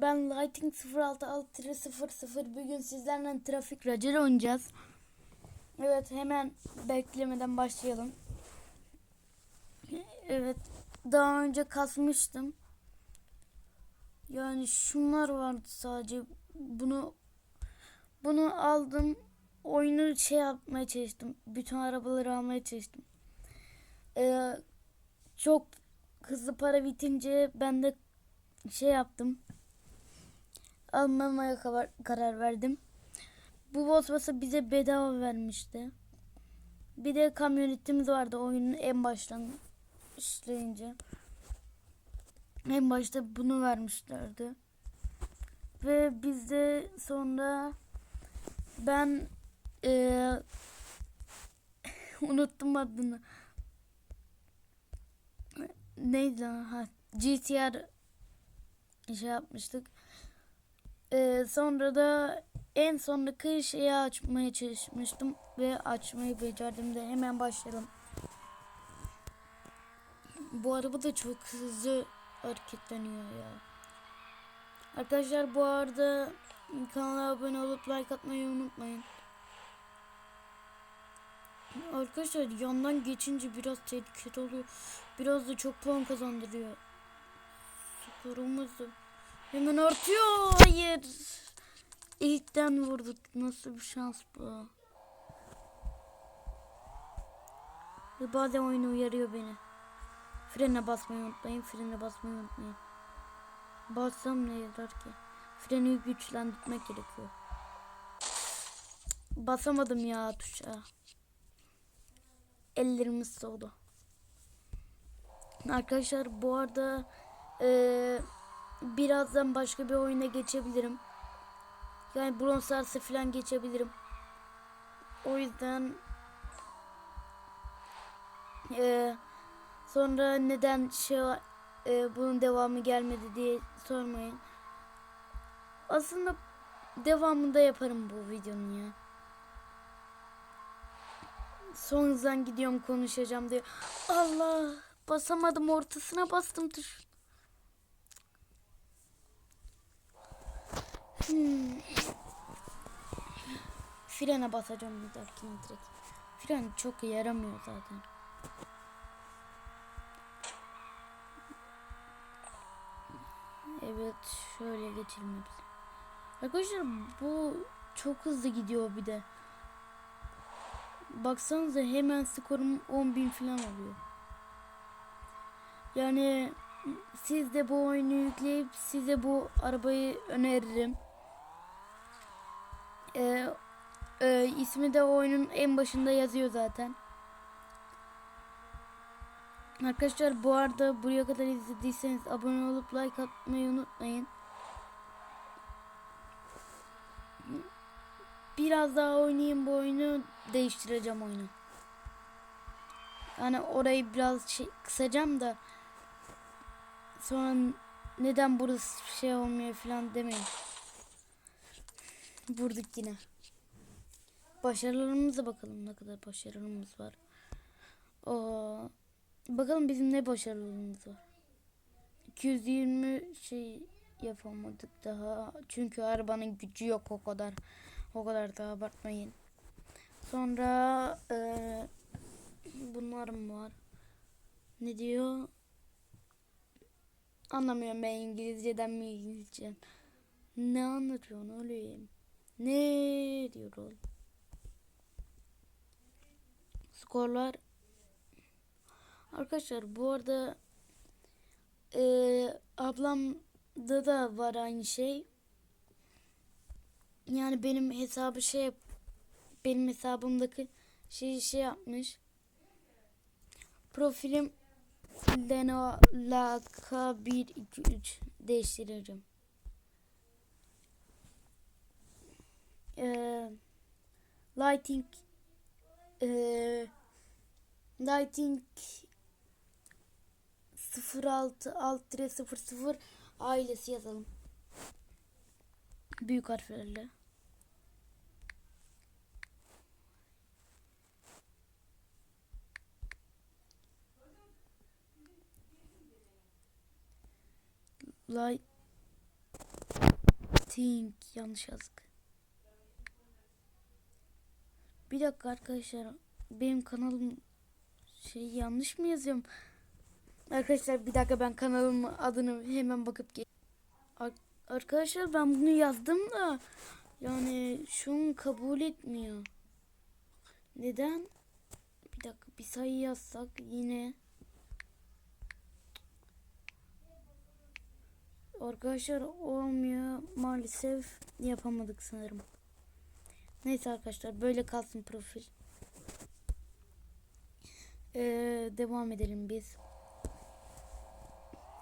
Ben Lighting 066-00 bugün sizlerle trafik racı oynayacağız. Evet hemen beklemeden başlayalım. Evet daha önce kasmıştım. Yani şunlar vardı sadece. Bunu bunu aldım. Oyunu şey yapmaya çalıştım. Bütün arabaları almaya çalıştım. Ee, çok hızlı para bitince ben de şey yaptım. Almamaya karar, verdim. Bu Volkswagen bize bedava vermişti. Bir de kamyonetimiz vardı oyunun en baştan işleyince. En başta bunu vermişlerdi. Ve biz de sonra ben eee unuttum adını. Neydi? Ha, GTR şey yapmıştık. Ee, sonra da en sondaki şeyi açmaya çalışmıştım ve açmayı becerdim de hemen başlayalım. Bu araba da çok hızlı hareketleniyor ya. Arkadaşlar bu arada kanala abone olup like atmayı unutmayın. Arkadaşlar yandan geçince biraz tehlikeli oluyor. Biraz da çok puan kazandırıyor. Skorumuz da hemen artıyor. Hayır. İlkten vurduk. Nasıl bir şans bu? Ve bazen oyun uyarıyor beni. Frene basmayı unutmayın. Frene basmayı unutmayın. Bassam ne yarar ki? Freni güçlendirmek gerekiyor. Basamadım ya tuşa. Ellerimiz soğudu. Arkadaşlar bu arada eee birazdan başka bir oyuna geçebilirim. Yani Brawl Stars'a falan geçebilirim. O yüzden eee, sonra neden şey eee, bunun devamı gelmedi diye sormayın. Aslında devamında yaparım bu videonun ya. Son hızdan gidiyorum konuşacağım diye. Allah basamadım ortasına bastım tuş. Hmm. Frene basacağım bir dahakine direkt. Fren çok yaramıyor zaten. Evet şöyle geçelim. Arkadaşlar bu çok hızlı gidiyor bir de. Baksanıza hemen skorum 10.000 falan oluyor. Yani siz de bu oyunu yükleyip size bu arabayı öneririm. Ee, e, ismi de oyunun en başında yazıyor zaten. Arkadaşlar bu arada buraya kadar izlediyseniz abone olup like atmayı unutmayın. Biraz daha oynayayım bu oyunu değiştireceğim oyunu. Yani orayı biraz şey, kısacağım da sonra neden burası şey olmuyor falan demeyin. Vurduk yine. Başarılarımıza bakalım ne kadar başarılarımız var. Oo, bakalım bizim ne başarılarımız var. 220 şey yapamadık daha. Çünkü arabanın gücü yok o kadar. O kadar da abartmayın. Sonra eee bunlar mı var? Ne diyor? Anlamıyorum ben İngilizceden mi İngilizceden. Ne anlatıyorsun oğlum? Ne diyor oğlum? Skorlar. Arkadaşlar bu arada eee ablamda da var aynı şey. Yani benim hesabı şey benim hesabımdaki şey şey yapmış. Profilim Leno Laka 1 2 3 değiştiririm. Ee, lighting ee, lighting 06 alt 00 ailesi yazalım. Büyük harflerle. Light think yanlış yazdık. Bir dakika arkadaşlar. Benim kanalım şey yanlış mı yazıyorum? Arkadaşlar bir dakika ben kanalımın adını hemen bakıp gel. Ar- Arkadaşlar ben bunu yazdım da yani şu an kabul etmiyor. Neden? Bir dakika bir sayı yazsak yine. Arkadaşlar olmuyor. Maalesef yapamadık sanırım. Neyse arkadaşlar böyle kalsın profil. Ee, devam edelim biz.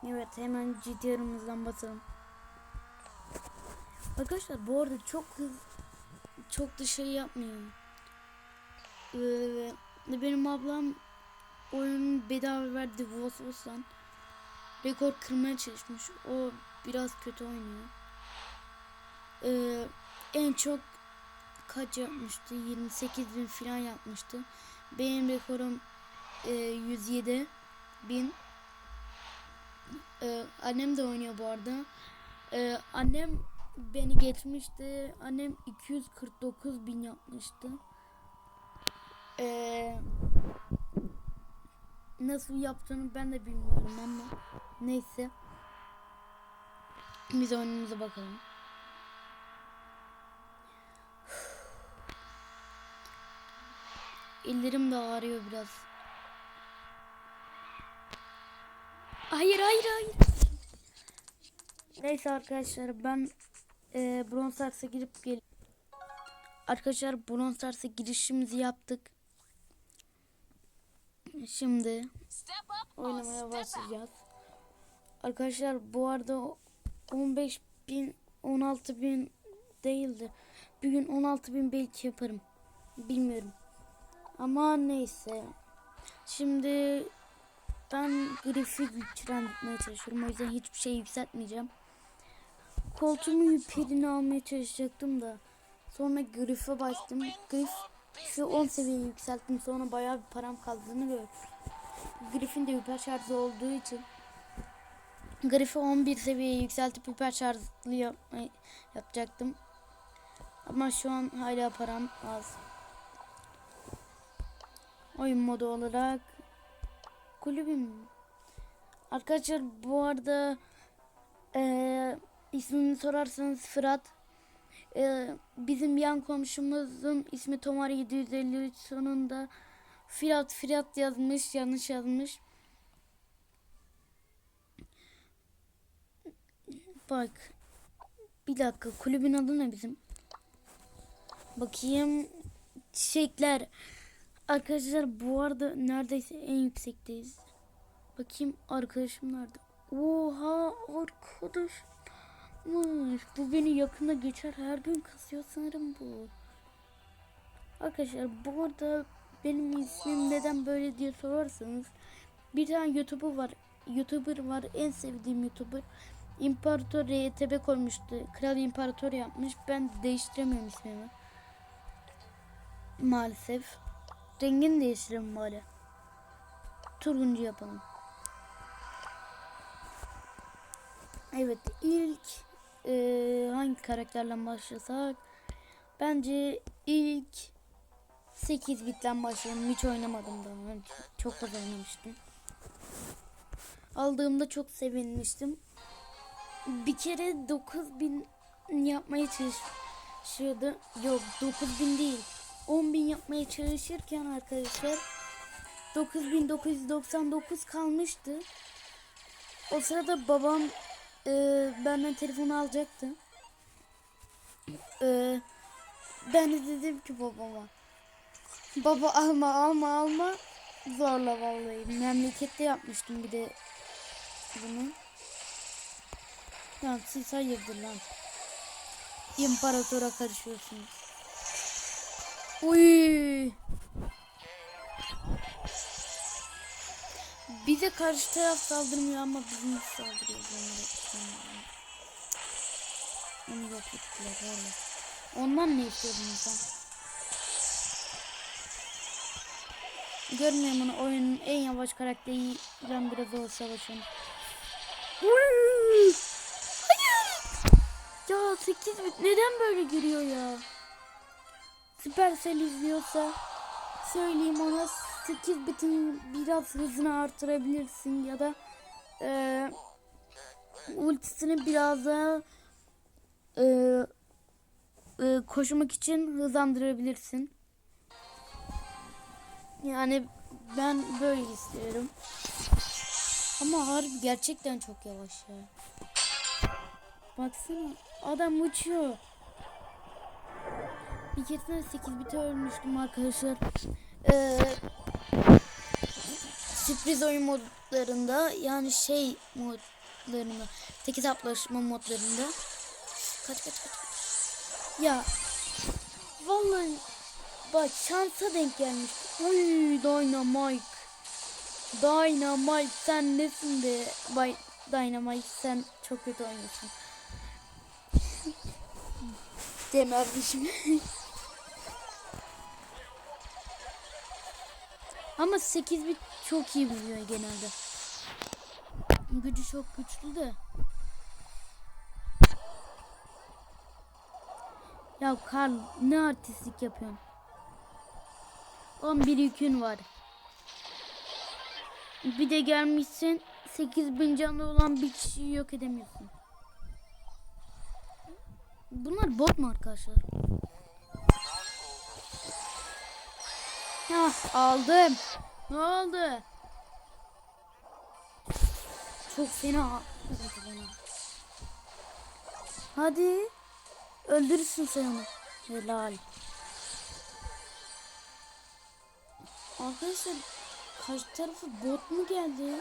Evet hemen GTR'ımızdan basalım. Arkadaşlar bu arada çok çok da şey yapmıyorum. Ee, benim ablam oyunun bedava verdi Vosvos'tan rekor kırmaya çalışmış. O biraz kötü oynuyor. Ee, en çok kaç yapmıştı? 28 bin falan yapmıştı. Benim rekorum e, 107 bin. Ee, annem de oynuyor bu arada. Ee, annem beni geçmişti. Annem 249 bin yapmıştı. Ee, nasıl yaptığını ben de bilmiyorum ama neyse. Biz oyunumuza bakalım. Ellerim de ağrıyor biraz. Hayır hayır hayır. Neyse arkadaşlar ben e, Bronze Stars'a girip gel. Arkadaşlar Bronze Stars'a girişimizi yaptık. Şimdi oynamaya başlayacağız. Arkadaşlar bu arada 15 bin 16 bin değildi. Bugün 16 bin belki yaparım. Bilmiyorum. Ama neyse. Şimdi ben grafiği güçlendirmeye çalışıyorum. O yüzden hiçbir şey yükseltmeyeceğim. Koltuğumu yukarını almaya çalışacaktım da. Sonra grife bastım. Grif şu 10 seviye yükselttim. Sonra bayağı bir param kaldığını gördüm. Grif'in de hiper şarjı olduğu için Grif'i 11 seviyeye yükseltip hiper şarjlı yapmayı yapacaktım. Ama şu an hala param az. Oyun modu olarak kulübüm. Arkadaşlar bu arada eee ismini sorarsanız Fırat. Eee, bizim yan komşumuzun ismi Tomar 753 sonunda Firat Firat yazmış yanlış yazmış. Bak. Bir dakika kulübün adı ne bizim? Bakayım. Çiçekler. Arkadaşlar bu arada neredeyse en yüksekteyiz. Bakayım arkadaşım nerede? Oha arkadaş. Bu beni yakında geçer. Her gün kasıyor sanırım bu. Arkadaşlar bu arada benim ismim neden böyle diye sorarsanız bir tane YouTuber var. YouTuber var. En sevdiğim YouTuber. İmparator RTB koymuştu. Kral İmparator yapmış. Ben değiştiremiyorum ismimi. Maalesef. Rengini değiştirelim bari. Turuncu yapalım. Evet ilk eee, hangi karakterle başlasak? Bence ilk 8 bitten başlayalım. Hiç oynamadım daha önce. Çok fazla oynamıştım. Aldığımda çok sevinmiştim. Bir kere 9000 yapmaya çalışıyordu. Yok 9000 değil. 10.000 yapmaya çalışırken arkadaşlar 9999 kalmıştı. O sırada babam e, benden telefonu alacaktı. E, ben de dedim ki babama baba alma alma alma zorla vallahi memlekette yapmıştım bir de bunu. Ya siz hayırdır lan. İmparatora karışıyorsunuz. Uy. Bize karşı taraf saldırmıyor ama bizim saldırıyor. Onu yok ettiler öyle. Ondan ne istiyordun sen? Görmüyorum onu oyunun en yavaş karakteri ben biraz zor savaşıyorum. Uy! Hayır! Ya 8 bit neden böyle giriyor ya? Supercell izliyorsa söyleyeyim ona 8 bitin biraz hızını artırabilirsin ya da eee ultisini biraz daha eee, eee, koşmak için hızlandırabilirsin. Yani ben böyle istiyorum. Ama harbi gerçekten çok yavaş ya. Baksana adam uçuyor. Bir keresinde 8 bite ölmüştüm arkadaşlar. Ee, sürpriz oyun modlarında yani şey modlarında tek hesaplaşma modlarında kaç kaç kaç ya vallahi bak şansa denk gelmiş. Uy Dynamite. Dynamite sen nesin de Bay Dynamite sen çok kötü oynuyorsun. Demermişim. Ama 8 bit çok iyi biliyor genelde. Gücü çok güçlü de. Ya Karl ne artistlik yapıyorsun? 11 yükün var. Bir de gelmişsin 8000 canlı olan bir kişiyi yok edemiyorsun. Bunlar bot mu arkadaşlar? Ya aldım. Ne oldu? Çok fena. Hadi. Öldürürsün sen onu. Helal. Arkadaşlar karşı tarafı bot mu geldi?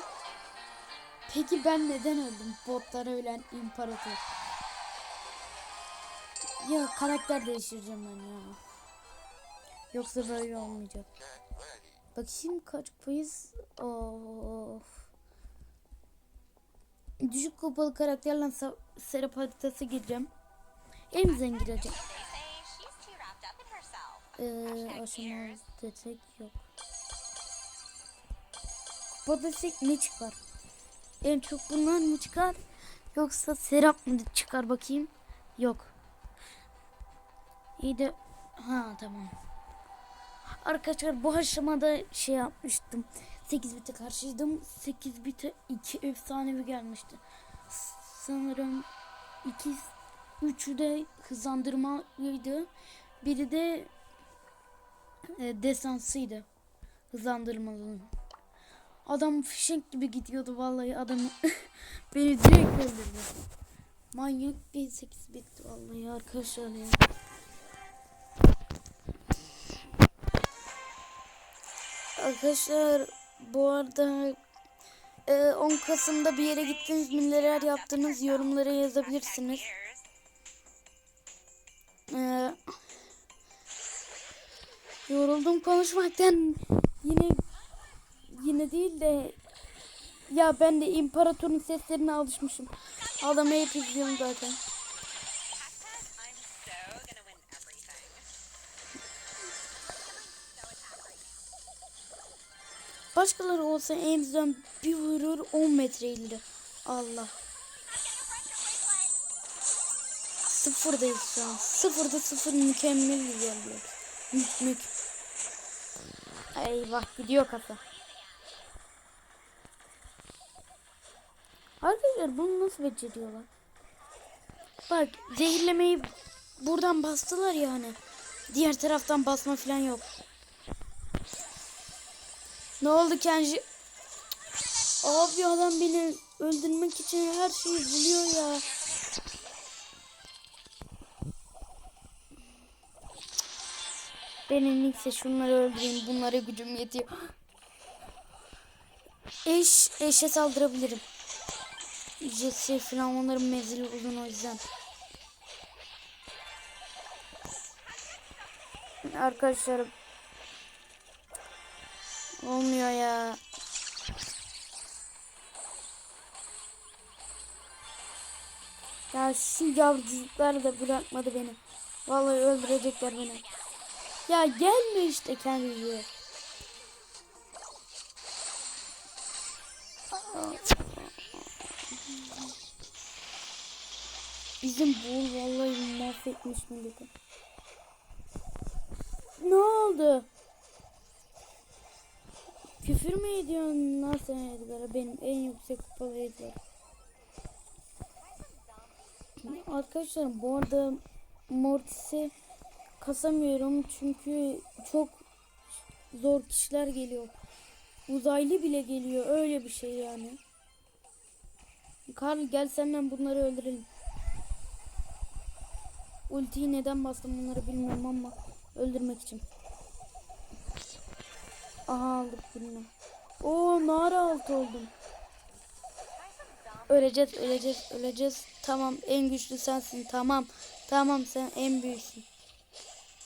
Peki ben neden öldüm? Botlara ölen imparator. Ya karakter değiştireceğim ben ya. Yoksa böyle olmayacak. Bakayım kaç payız? Of. Düşük kupalı karakterle Serap haritası gireceğim. En zengin gireceğim. Ee, aşama destek yok. Kupa ne çıkar? En çok bunlar mı çıkar? Yoksa Serap mı çıkar bakayım? Yok. İyi de ha tamam. Arkadaşlar bu aşamada şey yapmıştım. 8 bite karşıydım. 8 bite 2 efsanevi gelmişti. Sanırım 2 üçü de hızlandırmalıydı. Biri de e, desansıydı. Hızlandırmalı. Adam fişek gibi gidiyordu vallahi adamı beni direkt öldürdü. Manyak bir 8 bit vallahi arkadaşlar ya. Arkadaşlar bu arada e, 10 Kasım'da bir yere gittiniz mi neler yaptınız yorumlara yazabilirsiniz. Ee, yoruldum konuşmaktan yine yine değil de ya ben de imparatorun seslerine alışmışım. Adamı hep izliyorum zaten. Başkaları olsa en azından bir vurur 10 metre ileri. Allah. Sıfırdayız şu an. Sıfırda sıfır mükemmel ilerliyor. Mük mük. Eyvah gidiyor kafa. Arkadaşlar bunu nasıl beceriyorlar? Bak zehirlemeyi buradan bastılar ya hani. Diğer taraftan basma falan yok. Ne oldu Kenji? Abi adam beni öldürmek için her şeyi buluyor ya. Ben en iyisi şunları öldüreyim. Bunlara gücüm yetiyor. Eş, eşe saldırabilirim. Jesse falan onların menzili uzun o yüzden. Arkadaşlar olmuyor ya. Ya şu yavrucuklar da bırakmadı beni. Vallahi öldürecekler beni. Ya gelme işte kendisi. Bizim bu vallahi mahvetmiş milleti. Ne oldu? Küfür mü ediyorsun sen Edgar'a? Benim en yüksek kupalı Edgar. Arkadaşlar bu arada Mortis'i kasamıyorum çünkü çok zor kişiler geliyor. Uzaylı bile geliyor öyle bir şey yani. Karl gel senden bunları öldürelim. Ultiyi neden bastım bunları bilmiyorum ama öldürmek için. Aha aldık birini. Oo nara altı oldum. Öleceğiz, öleceğiz, öleceğiz. Tamam, en güçlü sensin. Tamam, tamam sen en büyüksün.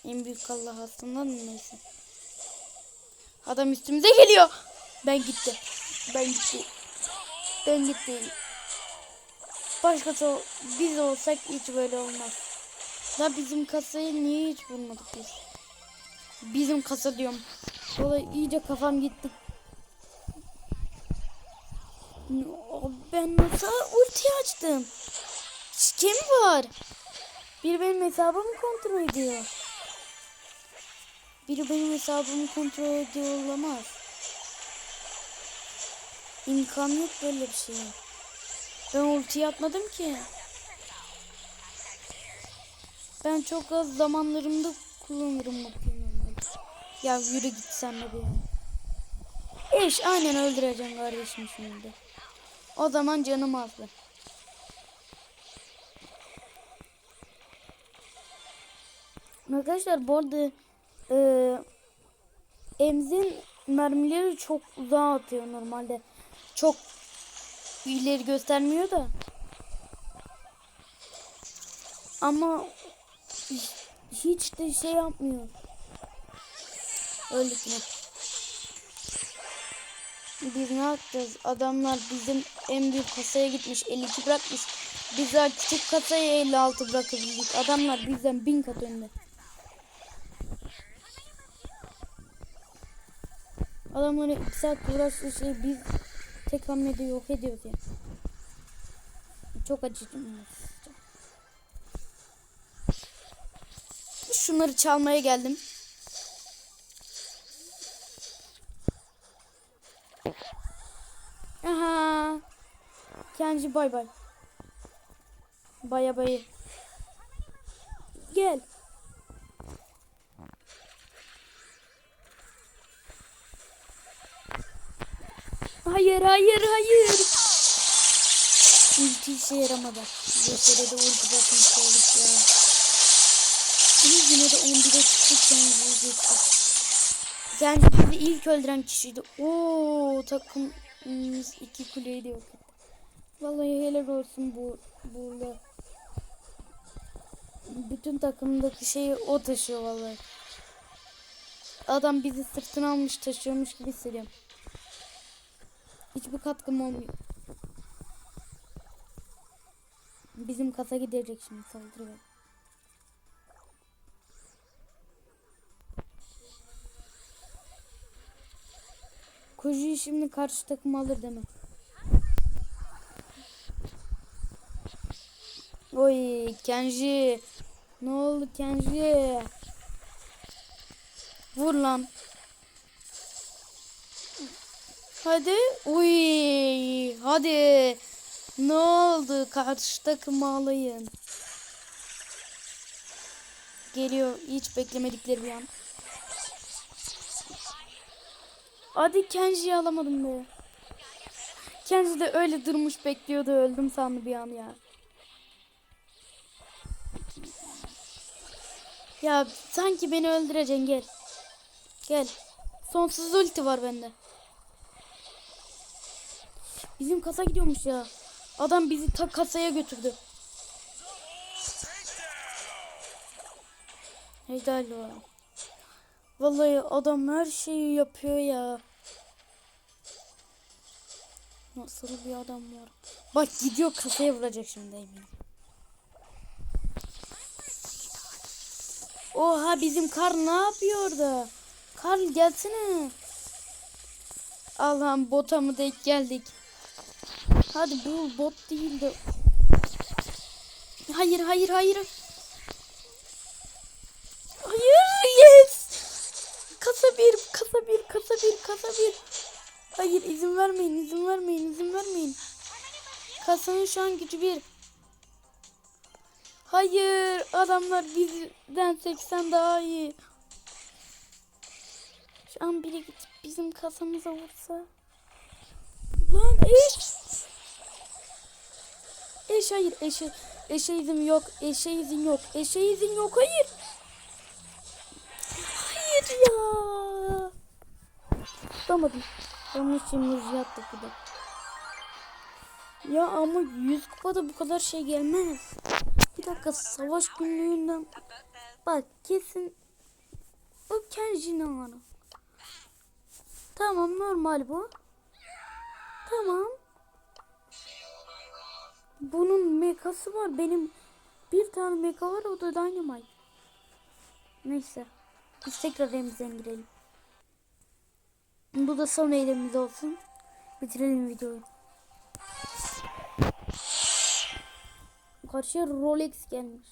En büyük Allah aslında neyse. Adam üstümüze geliyor. Ben gitti. Ben gitti. Ben gitti. Başkası biz olsak hiç böyle olmaz. Da bizim kasayı niye hiç bulmadık biz? Bizim kasa diyorum. Dolayı iyice kafam gitti. Ben nasıl ulti açtım? Kim var? Biri benim hesabımı kontrol ediyor. Biri benim hesabımı kontrol ediyor olamaz. İmkan yok böyle bir şey. Ben ulti atmadım ki. Ben çok az zamanlarımda kullanırım bakayım. Ya yürü git sen de bir yana. Eş aynen öldüreceğim kardeşim şimdi. O zaman canım azdı. Arkadaşlar bu arada e, Emz'in mermileri çok uzağa atıyor normalde. Çok ileri göstermiyor da. Ama hiç, de şey yapmıyor. Öldük yine. Biz ne yapacağız? Adamlar bizim en büyük kasaya gitmiş 52 bırakmış. Biz daha küçük kasaya 56 bırakabildik. Adamlar bizden bin kat önde. Adamları 2 saat uğraştığı şey biz tek hamlede yok ediyoruz ya. Çok acıdım. Şunları çalmaya geldim. Aha. Kenji bay bay. Baya bayı. Gel. Hayır hayır hayır. Ulti işe yaramadı. Beşere de ulti basmış olduk ya. Biz yine de 11'e çıktık Kenji'yi geçtik. Kenji bizi ilk öldüren kişiydi. Oo takımımız iki kuleyi de yok etti. Vallahi helal olsun bu burada. Bütün takımdaki şeyi o taşıyor vallahi. Adam bizi sırtına almış taşıyormuş gibi hissediyorum. Hiçbir katkım olmuyor. Bizim kasa gidecek şimdi saldırı. Koju'yu şimdi karşı takım alır demek. Oy Kenji. Ne oldu Kenji? Vur lan. Hadi. Uy. Hadi. Ne oldu? Karşı takım ağlayın. Geliyor. Hiç beklemedikleri bir an. Hadi Kenji'yi alamadım be. Kenji de öyle durmuş bekliyordu. Öldüm sandı bir an ya. Ya sanki beni öldüreceksin gel. Gel. Sonsuz ulti var bende. Bizim kasa gidiyormuş ya. Adam bizi ta kasaya götürdü. Helal o. Vallahi adam her şeyi yapıyor ya. Nasıl bir adam var. Bak gidiyor kasaya vuracak şimdi eminim. Oha bizim kar ne yapıyor orada? Karl gelsene. Allah'ım bota mı denk geldik. Hadi bu bot değil de. Hayır hayır hayır. Hayır yes. Kasa bir kasa bir kasa bir kasa bir. Hayır izin vermeyin izin vermeyin izin vermeyin. Kasanın şu an gücü bir. Hayır adamlar bizden 80 daha iyi. Şu an biri gidip bizim kasamıza vursa. Lan eş. Eş hayır eşe. Eşe izin yok. Eşe izin yok. Eşe izin yok. Hayır. Hayır ya. Tutamadım. Onun için muz yattı burada. Ya ama 100 kupada bu kadar şey gelmez. Dakika savaş günlüğünden. Bak kesin. Bu Kenji'nin anı. Tamam normal bu. Tamam. Bunun mekası var. Benim bir tane meka var o da Dynamite. Neyse. Biz tekrar evimizden girelim. Bu da son eylemimiz olsun. Bitirelim videoyu. Karşıya Rolex gelmiş.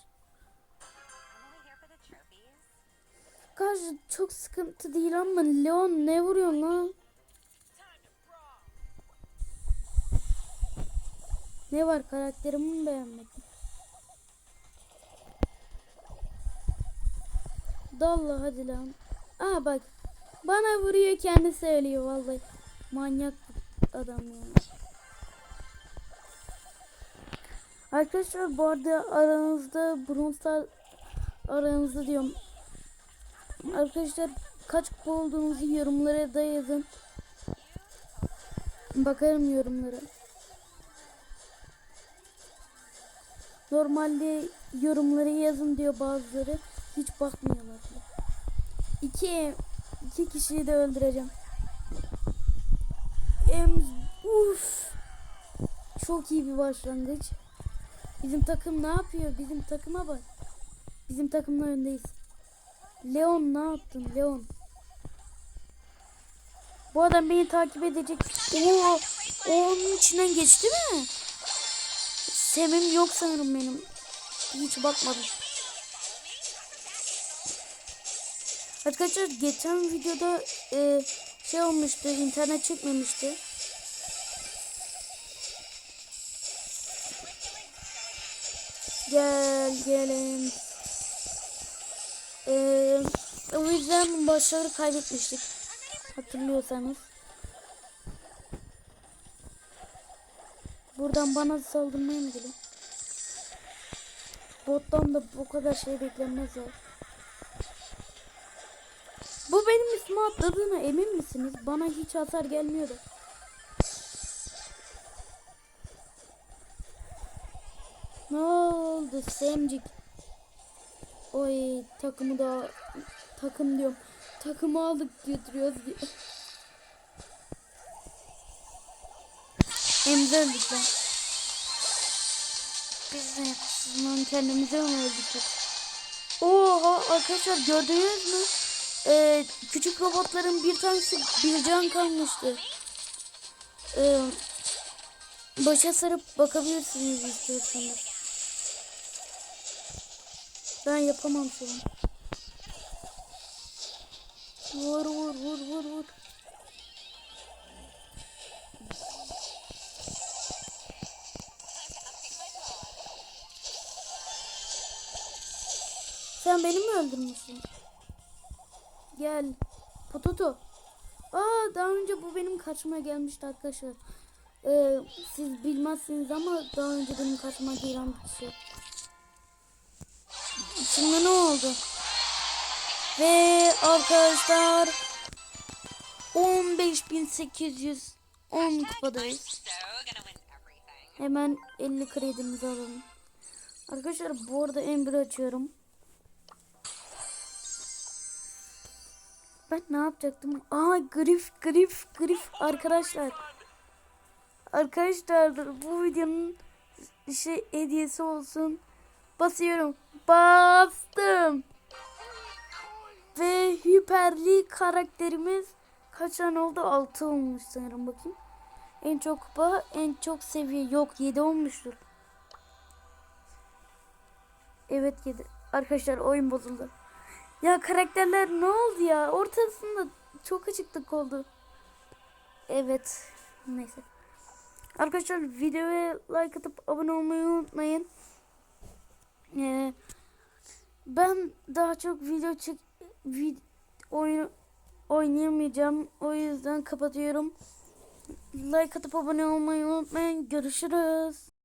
Karşı çok sıkıntı değil ama Leon ne vuruyor lan? Ne var karakterimi mi beğenmedin? Dalla hadi lan. Aa bak. Bana vuruyor kendi söylüyor vallahi. Manyak adam ya. Arkadaşlar bu arada aranızda bronzlar aranızda diyorum. Arkadaşlar kaç kupa olduğunuzu yorumlara da yazın. Bakarım yorumlara. Normalde yorumları yazın diyor bazıları. Hiç bakmıyorlar. İki, iki kişiyi de öldüreceğim. Em, uf. Çok iyi bir başlangıç. Bizim takım ne yapıyor? Bizim takıma bak. Bizim takımla öndeyiz. Leon ne yaptın Leon? Bu adam beni takip edecek. Oo, o onun içinden geçti mi? Semim yok sanırım benim. Hiç bakmadım. Arkadaşlar geçen videoda e, şey olmuştu. internet çekmemişti. Gel gelin. Ee, o yüzden başları kaybetmiştik. Hatırlıyorsanız. Buradan bana saldırmaya mı gelin? Bottan da bu kadar şey beklenmez ya. Bu benim ismi atladığına emin misiniz? Bana hiç hasar gelmiyordu. Ne oldu Semcik? Oy takımı da takım diyorum. Takımı aldık götürüyoruz. Emre öldük lan. Biz de yapısından kendimize mi öldük? Oha arkadaşlar gördünüz mü? Ee, küçük robotların bir tanesi bir can kalmıştı. Ee, başa sarıp bakabilirsiniz istiyorsanız. Ben yapamam şu. Vur vur vur vur vur. Sen beni mi öldürmüşsün? Gel. Potato. Aa daha önce bu benim karşıma gelmişti arkadaşlar. Ee, siz bilmezsiniz ama daha önce benim karşıma gelen bir kişi. Şimdi ne oldu? Ve arkadaşlar 15.810 kupadayız. Hemen 50 kredimizi alalım. Arkadaşlar bu arada Ember açıyorum. Ben ne yapacaktım? Aa grif grif grif arkadaşlar. Arkadaşlar bu videonun şey hediyesi olsun. Basıyorum. Bastım. Ve hiperli karakterimiz kaç tane oldu? 6 olmuş sanırım bakayım. En çok kupa, en çok seviye yok 7 olmuştur. Evet yedi. Arkadaşlar oyun bozuldu. Ya karakterler ne oldu ya? Ortasında çok açıklık oldu. Evet. Neyse. Arkadaşlar videoya like atıp abone olmayı unutmayın. Ee, ben daha çok video çek vid, oyun oynayamayacağım. O yüzden kapatıyorum. Like atıp abone olmayı unutmayın. Görüşürüz.